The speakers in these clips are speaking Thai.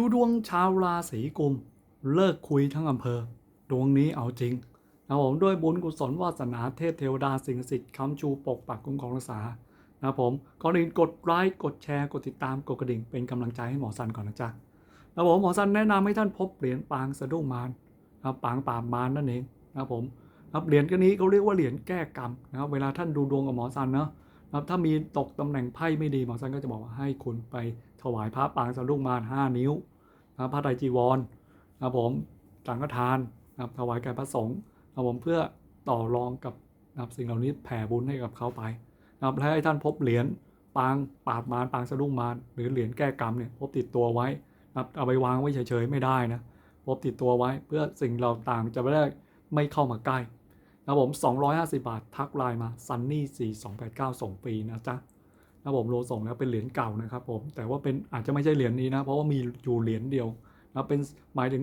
ดูดวงชาวราศีกุม เลิกคุยทั้งอำเภอ ดวงนี้เอาจริงนะครับผมด้วยบุญกุศลวาสนาเทพเทวดาสิ่งศักดิ์สิทธิ์ค้ำชูปกปักคุ้มครองรักษานะครับผมก่อนอื่นกดไลค์กดแชร์กดติดตามกดกระดิ่งเป็นกำลังใจให้หมอสันก่อนนะจ๊ะนะครับผมหมอสันแนะนำให้ท่านพบเหรียญปางสะดุ้งมารนะครับปางปาบมารนั่นเองนะครับผมนะเหรียญกันนี้เขาเรียกว่าเหรียญแก้กรรมนะครับเวลาท่านดูดวงกับหมอสันเนาะ นะครับถ้ามีตกตำแหน่งไพ่ไม่ดีหมอสันก็จะบอกว่าให้คุณไปถวายพระปางสะดุ้งมารห้านิ้วนะครับผ้าไตรจีวรนะผมสังฆทานนะครับถวายแก่พระสงฆ์นะผมเพื่อต่อรองกับนะครับสิ่งเหล่านี้แผ่บุญให้กับเขาไปนะครับและให้ท่านพบเหรียญปางปราบมารปางสะดุ้งมารหรือเหรียญแก้กรรมเนี่ยพบติดตัวไว้นะครับเอาไปวางไว้เฉยๆไม่ได้นะพบติดตัวไว้เพื่อสิ่งเราต่างจะไม่ได้ไม่เข้ามาใกล้ นะครับผม 250 บาททักไลน์มาซันนี่4289 ส่งฟรีนะจ๊ะนะผมโลส่งแล้วเป็นเหรียญเก่านะครับผมแต่ว่าเป็นอาจจะไม่ใช่เหรียญนี้นะ เพราะว่ามีอยู่เหรียญเดียวนะเป็นหมายถึง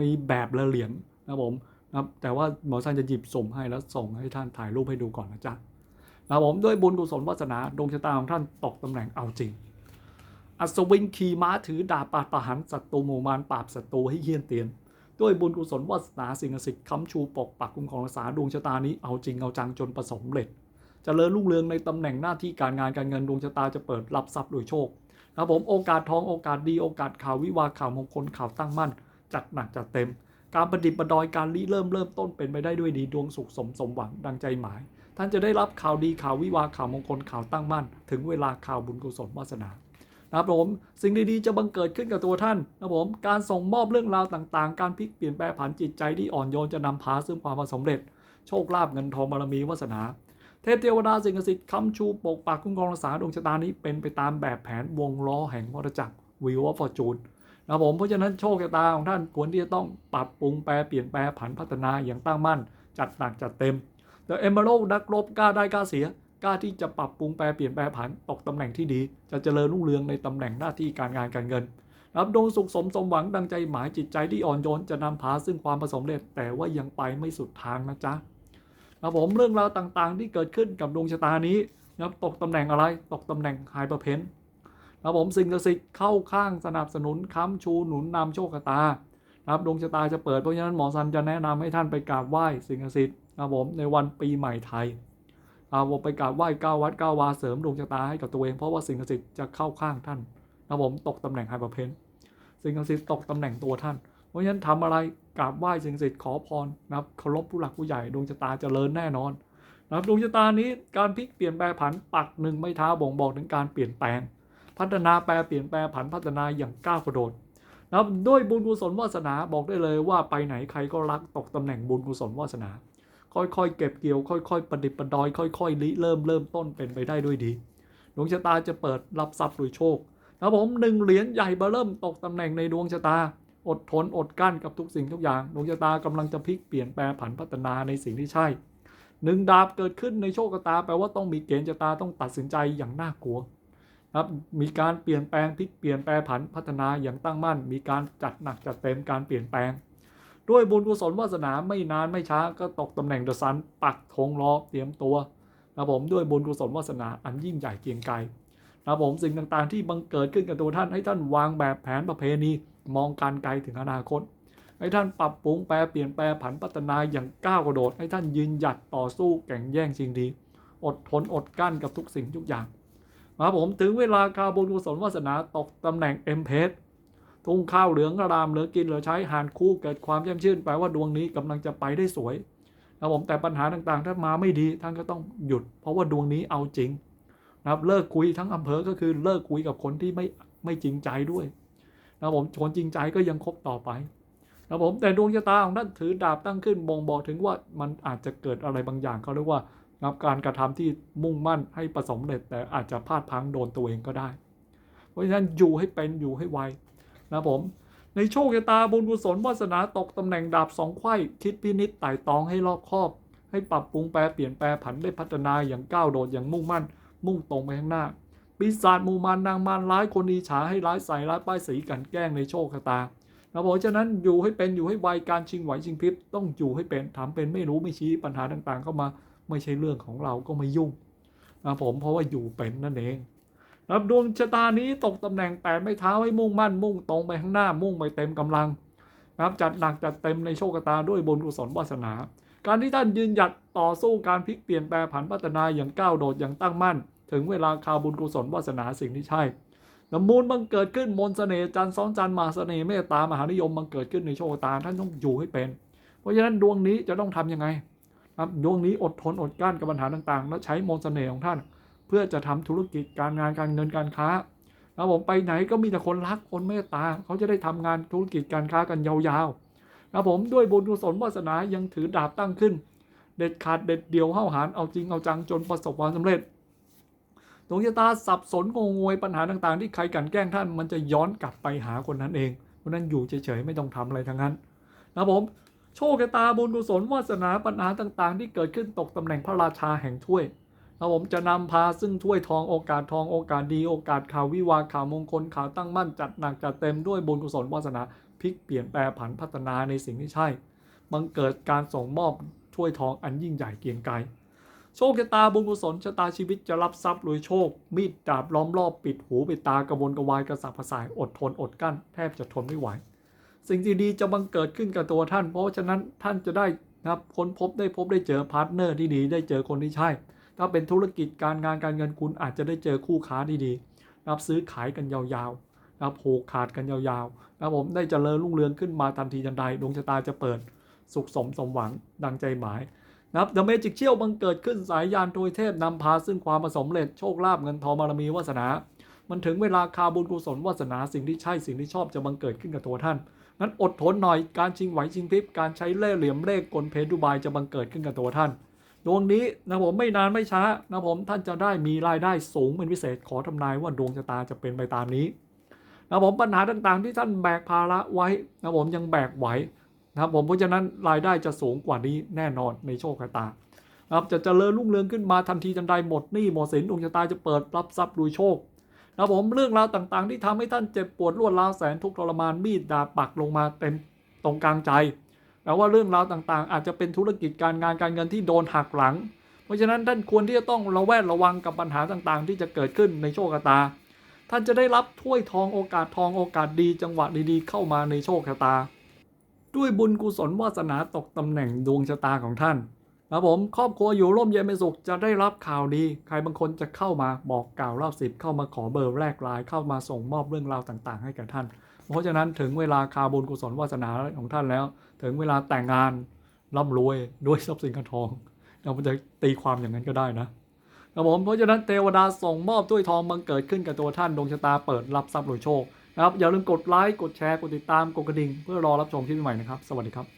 มีแบบละเหรียญนะผมนะแต่ว่าหมอซันจะหยิบส่งให้แล้วส่งให้ท่านถ่ายรูปให้ดูก่อนนะจ๊ะนะผมด้วยบุญกุศลวาสนาดวงชะตาของท่านตกตำแหน่งเอาจริง อัศวินขี่ม้าถือดาบปาดประหารศัตรูหมู่มารปราบศัตรูให้เฮี้ยนเตียน ด้วยบุญกุศลวาสนาสิ่งศักดิ์สิทธิ์ค้ำชูปกปักคุ้มครองรักษาดวงชะตานี้เอาจริงเอาจังจนประสบผลสำเร็จจเจริญรุ่งเรืองในตำแหน่งหน้าที่การงานการเงินดวงชะตาจะเปิดรับทรัพย์โดยโชคนะครับผมโอกาสทองโอกาสดีโอกาสข่าววิวาข่าวมงคลข่าวตั้งมั่น จัดหนักจัดเต็ม การประดิษฐ์ประดอยการริเริ่มเริ่มต้นเป็นไปได้ด้วยดีดวงสุขสมสมหวังดังใจหมาย ท่านจะได้รับข่าวดีข่าววิวาข่าวมงคลข่าวตั้งมั่น ถึงเวลาข่าวบุญกุศลวาสนา นะครับผมสิ่งดีๆจะบังเกิดขึ้นกับตัวท่านนะครับผมการส่งมอบเรื่องราวต่างๆ การพลิกเปลี่ยนแปลผันจิตใจที่อ่อนโยนจะนำพาซึ่งความสำเร็จ โชคลาภเงินทองบารมีวาสนาเทพเทวดาสิ่งศักดิ์สิทธิ์คำชูปกปักคุ้มครองรักษาดวงชะตานี้เป็นไปตามแบบแผนวงล้อแห่งวัฏจักรวิวฟอร์จูนนะครับผมเพราะฉะนั้นโชคชะตาของท่านควรที่จะต้องปรับปรุงแปลเปลี่ยนแปลผันพัฒนาอย่างตั้งมั่น จัดหนักจัดเต็ม The Emerald นักรบกล้าได้กล้าเสีย กล้าที่จะปรับปรุงแปลเปลี่ยนแปลผันตกตำแหน่งที่ดี จะเจริญรุ่งเรืองในตำแหน่งหน้าที่การงานการเงินรับดวงสุขสมสมหวังดังใจหมายจิตใจที่อ่อนโยนจะนำพาซึ่งความประสบเร็จแต่ว่ายังไปไม่สุดทางนะจ๊ะครับผมเรื่องราวต่างๆ ที่เกิดขึ้นกับดวงชะตานี้นะตกตำแหน่งอะไรตกตำแหน่งไฮเปอร์เพนครับผมสิ่งศักดิ์สิทธิ์เข้าข้างสนับสนุนค้ำชูหนุนนำโชคชะตานะครับดวงชะตาจะเปิดเพราะฉะนั้นหมอซันจะแนะนำให้ท่านไปกราบไหว้สิ่งศักดิ์สิทธิ์ครับผมในวันปีใหม่ไทย ครับผมไปกราบไหว้เก้าวัดเก้าวาเสริมดวงชะตาให้กับตัวเองเพราะว่าสิ่งศักดิ์สิทธิ์จะเข้าข้างท่านครับผมตกตำแหน่งไฮเปอร์เพนสิ่งศักดิ์สิทธิ์ตกตำแหน่งตัวท่าน เพราะฉะนั้นทำอะไรกราบไหว้สิ่งศักดิ์สิทธิ์ขอพรนะครับเคารพผู้หลักผู้ใหญ่ดวงชะตาจเจริญแน่นอนนะครับดวงชะตานี้การพลิกเปลี่ยนแปลผันปักหนึ่งไม่เท้าบ่งบอกถึงการเปลี่ยนแปลง พัฒนาแปลเปลี่ยนแปลผันพัฒนาอย่างก้าวกระโดดนะครับด้วยบุญกุศลวาสนาบอกได้เลยว่าไปไหนใครก็รักตกตำแหน่งบุญกุศลวาสนา ค่อยๆ เก็บเกี่ยว ค่อย ๆ ประดิษฐ์ประดอย ค่อยๆริเริ่มเริ่มต้นเป็นไปได้ด้วยดี ดวงชะตาจะเปิดรับทรัพย์โดยโชคนะครับผมหนึ่งเหรียญใหญ่เบเริ่มตกตำแหน่งในดวงชะตา อดทนอดกั้นกับทุกสิ่งทุกอย่าง ดวงชะตากำลังจะพลิกเปลี่ยนแปลงผันพัฒนาในสิ่งที่ใช่หนึ่งดาบเกิดขึ้นในโชคชะตาแปลว่าต้องมีเกณฑ์ชะตาต้องตัดสินใจอย่างน่ากลัวครับมีการเปลี่ยนแปลงพลิกเปลี่ยนแปลงผันพัฒนาอย่างตั้งมั่น มีการจัดหนักจัดเต็มการเปลี่ยนแปลง ด้วยบุญกุศลวาสนาไม่นานไม่ช้าก็ตกตำแหน่งเดอะซันปักธงรอเตรียมตัวนะผมด้วยบุญกุศลวาสนาอันยิ่งใหญ่เกียงไกรนะผมสิ่งต่างๆที่บังเกิดขึ้นกับตัวท่านให้ท่านวางแบบแผนประเพณีมองการไกลถึงอนาคต ให้ท่านปรับปรุงแปลเปลี่ยนแปลผันพัฒนาอย่างก้าวกระโดด ให้ท่านยืนหยัดต่อสู้แข่งแย่งชิงดี อดทนอดกลั้นกับทุกสิ่งทุกอย่างมาผมถึงเวลาคาบุญกุศลวาสนาตกตำแหน่งเอ็มเพส ทุ่งข้าวเหลืองรามเหลือกินเหลือใช้หานคู่เกิดความแจ่มชื่นแปลว่าดวงนี้กำลังจะไปได้สวยนะผมแต่ปัญหาต่างๆ ถ้ามาไม่ดีท่านก็ต้องหยุด เพราะว่าดวงนี้เอาจริงนะครับเลิกคุยทั้งอำเภอก็คือเลิกคุยกับคนที่ไม่ไม่จริงใจด้วยนะผมคนจริงใจก็ยังคบต่อไปนะผมแต่ดวงชะตาของท่านถือดาบตั้งขึ้นบ่งบอกถึงว่ามันอาจจะเกิดอะไรบางอย่างเขาเรียกว่านับการกระทำที่มุ่งมั่นให้ประสบเร็จแต่อาจจะพลาดพังโดนตัวเองก็ได้ เพราะฉะนั้นอยู่ให้เป็นอยู่ให้ไว นะผม ในโชคชะตาบุญกุศลวาสนาตกตำแหน่งดาบสองไขว้คิดพินิจไต่ตองให้รอบคอบ ให้ปรับปรุงแปลเปลี่ยนแปลผันได้พัฒนาอย่างก้าวโดดอย่างมุ่งมั่น มุ่งตรงไปข้างหน้าปีศาจมูมานนางมารร้ายคนอีฉาให้ร้ายใส่ร้ายป้ายสีกันแกล้งในโชคชะตานะเพราะฉะนั้นอยู่ให้เป็นอยู่ให้ไวการชิงไหวชิงพริบต้องอยู่ให้เป็นถามเป็นไม่รู้ไม่ชี้ปัญหาต่างๆ เข้ามาไม่ใช่เรื่องของเราก็ไม่ยุ่งนะผมเพราะว่าอยู่เป็นนั่นเอง นะครับดวงชะตานี้ตกตำแหน่งแปดไม่เท้าให้มุ่งมั่นมุ่งตรงไปข้างหน้ามุ่งไปเต็มกำลังนะครับจัดหนักจัดเต็มในโชคชะตาด้วยบุญกุศลวาสนา การที่ท่านยืนหยัดต่อสู้การพลิกเปลี่ยนแปลผันพัฒนาอย่างก้าวโดดอย่างตั้งมั่น ถึงเวลาคราวบุญกุศลวาสนาสิ่งที่ใช่น้ำมูลบังเกิดขึ้นมนต์เสน่ห์จันทร์ซ้อนจันทร์มหาเสน่ห์เมตตามหานิยมบังเกิดขึ้นในโชคชะตาท่านต้องอยู่ให้เป็น เพราะฉะนั้นดวงนี้จะต้องทำยังไงครับดวงนี้อดทนอดกลั้นกับปัญหาต่างๆ และใช้มนต์เสน่ห์ของท่าน เพื่อจะทำธุรกิจการงานการเงินการค้านะผมไปไหนก็มีแต่คนรักคนเมตตา เขาจะได้ทำงานธุรกิจการค้ากันยาวๆนะผมด้วยบุญกุศลวาสนายังถือดาบตั้งขึ้น เด็ดขาดเด็ดเดียวห้าหาญเอาจริงเอาจังจนประสบความสำเร็จดวงชะตาสับสนงงงวยปัญหาต่างๆ ที่ใครกันแกล้งท่านมันจะย้อนกลับไปหาคนนั้นเองเพราะนั้นอยู่เฉยๆไม่ต้องทำอะไรทั้งนั้นนะผมโชคชะตาบุญกุศลวาสนาปัญหาต่างๆ ที่เกิดขึ้นตกตำแหน่งพระราชาแห่งถ้วย นะผมจะนำพาซึ่งถ้วยทองโอกาสทองโอกาสดีโอกาสข่าววิวาข่าวมงคลข่าวตั้งมั่นจัดหนักจัดเต็มด้วยบุญกุศลวาสนาพลิกเปลี่ยนแปลผันพัฒนาในสิ่งที่ใช่ บังเกิดการส่งมอบถ้วยทองอันยิ่งใหญ่เกียงไกรโชคชะตาบุญกุศลชะตาชีวิตจะรับทรัพย์รวยโชค มีดดาบล้อมรอบปิดหูปิดตากระวนกระวายกระสับกระส่ายอดทนอดกั้น แทบจะทนไม่ไหว สิ่งที่ดีจะบังเกิดขึ้นกับตัวท่าน เพราะฉะนั้นท่านจะได้นะครับค้นพบได้พบได้เจอพาร์ทเนอร์ที่ดีได้เจอคนที่ใช่ ถ้าเป็นธุรกิจการงานการเงินคุณอาจจะได้เจอคู่ค้าดีนะครับซื้อขายกันยาวๆรับผูกขาดกันยาวๆนะครับผมได้เจริญรุ่งเรืองขึ้นมาทันทีทันใดดวงชะตาจะเปิด สุขสมสมหวังดังใจหมายนะครับเดอะเมจิกเชี่ยวบังเกิดขึ้นสายยานโดยเทพนำพาซึ่งความประสมเร็จโชคลาภเงินทองบารมีวาสนา มันถึงเวลาคาบุญกุศลวาสนาสิ่งที่ใช่สิ่งที่ชอบจะบังเกิดขึ้นกับตัวท่านนั้นอดทนหน่อยการชิงไหวชิงพริบการใช้เล่ห์เหลี่ยมเลขกลเพดุบายจะบังเกิดขึ้นกับตัวท่าน ดวงนี้นะผมไม่นานไม่ช้านะผมท่านจะได้มีรายได้สูงเป็นพิเศษขอทำนายว่าดวงชะตาจะเป็นไปตามนี้นะผมปัญหาต่างๆ ที่ท่านแบกภาระไว้นะผมยังแบกไหวนะครับผมเพราะฉะนั้นรายได้จะสูงกว่านี้แน่นอนในโชคชะตานะครับจะเจริญรุ่งเรืองขึ้นมาทันทีทันใดหมดหนี้หมดสินดวงชะตาจะเปิดรับทรัพย์รวยโชคนะผมเรื่องราวต่างๆ ที่ทำให้ท่านเจ็บปวดรวดร้าวแสนทุกทรมานมีดดาบปักลงมาเต็มตรงกลางใจ แปลว่าเรื่องราวต่างๆ อาจจะเป็นธุรกิจการงานการเงินที่โดนหักหลัง เพราะฉะนั้นท่านควรที่จะต้องระแวดระวังกับปัญหาต่างๆ ที่จะเกิดขึ้นในโชคชะตา ท่านจะได้รับถ้วยทองโอกาสทองโอกาสดีจังหวะดีๆ เข้ามาในโชคชะตา ด้วยบุญกุศลวาสนาตกตำแหน่งดวงชะตาของท่านครับผมครอบครัวอยู่ร่มเย็นเป็นสุขจะได้รับข่าวดี ใครบางคนจะเข้ามาบอกกล่าวเล่าสิบเข้ามาขอเบอร์แรกไลน์เข้ามาส่งมอบเรื่องราวต่างๆ ให้แก่ท่าน เพราะฉะนั้นถึงเวลาคาบุญกุศลวาสนาของท่านแล้ว ถึงเวลาแต่งงานร่ำรวยด้วยทรัพย์สินเงินทองเราจะตีความอย่างนั้นก็ได้นะครับผมเพราะฉะนั้นเทวดาส่งมอบด้วยทองบังเกิดขึ้นกับตัวท่านดวงชะตาเปิดรับทรัพย์รวยโชคนะครับอย่าลืมกดไลค์กดแชร์กดติดตามกดกระดิ่งเพื่อรอรับชมคลิปใหม่นะครับ สวัสดีครับ